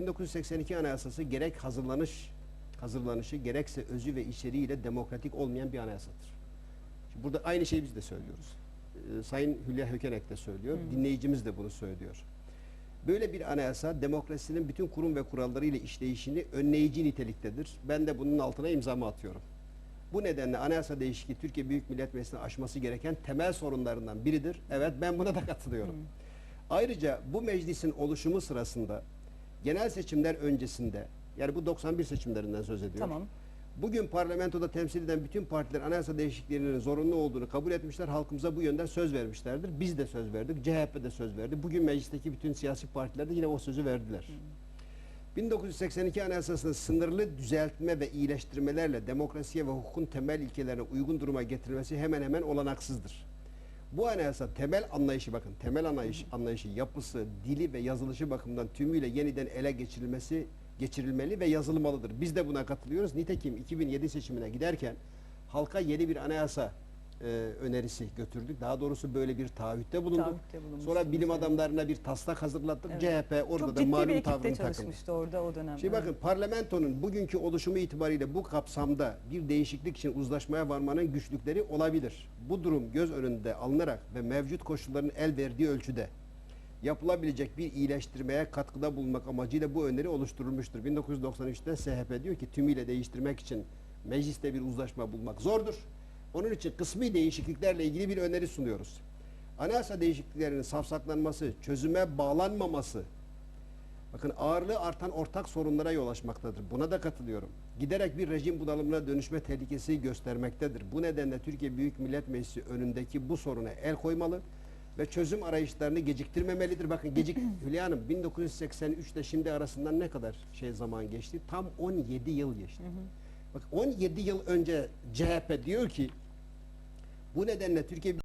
1982 Anayasası gerek hazırlanış hazırlanışı gerekse özü ve içeriğiyle demokratik olmayan bir anayasadır. Şimdi burada aynı şeyi biz de söylüyoruz. Ee, Sayın Hülya Hökenek de söylüyor. Dinleyicimiz de bunu söylüyor. Böyle bir anayasa demokrasinin bütün kurum ve kuralları ile işleyişini önleyici niteliktedir. Ben de bunun altına imzamı atıyorum. Bu nedenle anayasa değişikliği Türkiye Büyük Millet Meclisi'nin aşması gereken temel sorunlarından biridir. Evet ben buna da katılıyorum. Ayrıca bu meclisin oluşumu sırasında genel seçimler öncesinde yani bu 91 seçimlerinden söz ediyor. Tamam. Bugün parlamentoda temsil eden bütün partiler anayasa değişikliklerinin zorunlu olduğunu kabul etmişler. Halkımıza bu yönden söz vermişlerdir. Biz de söz verdik. CHP de söz verdi. Bugün meclisteki bütün siyasi partiler de yine o sözü verdiler. 1982 Anayasası'nın sınırlı düzeltme ve iyileştirmelerle demokrasiye ve hukukun temel ilkelerine uygun duruma getirilmesi hemen hemen olanaksızdır. Bu anayasa temel anlayışı bakın temel anlayış, anlayışı, yapısı, dili ve yazılışı bakımından tümüyle yeniden ele geçirilmesi geçirilmeli ve yazılmalıdır. Biz de buna katılıyoruz. Nitekim 2007 seçimine giderken halka yeni bir anayasa e, önerisi götürdük. Daha doğrusu böyle bir taahhütte bulunduk. Taahhütte Sonra bilim evet. adamlarına bir taslak hazırlattık. Evet. CHP orada Çok da malum tavrını çalışmıştı orada o dönem. Şimdi bakın parlamentonun bugünkü oluşumu itibariyle bu kapsamda bir değişiklik için uzlaşmaya varmanın güçlükleri olabilir. Bu durum göz önünde alınarak ve mevcut koşulların el verdiği ölçüde yapılabilecek bir iyileştirmeye katkıda bulunmak amacıyla bu öneri oluşturulmuştur. 1993'te SHP diyor ki tümüyle değiştirmek için mecliste bir uzlaşma bulmak zordur. Onun için kısmi değişikliklerle ilgili bir öneri sunuyoruz. Anayasa değişikliklerinin safsaklanması, çözüme bağlanmaması, Bakın ağırlığı artan ortak sorunlara yol açmaktadır. Buna da katılıyorum. Giderek bir rejim bunalımına dönüşme tehlikesi göstermektedir. Bu nedenle Türkiye Büyük Millet Meclisi önündeki bu soruna el koymalı ve çözüm arayışlarını geciktirmemelidir. Bakın gecik Hülya Hanım 1983 ile şimdi arasından ne kadar şey zaman geçti? Tam 17 yıl geçti. Bak 17 yıl önce CHP diyor ki bu nedenle Türkiye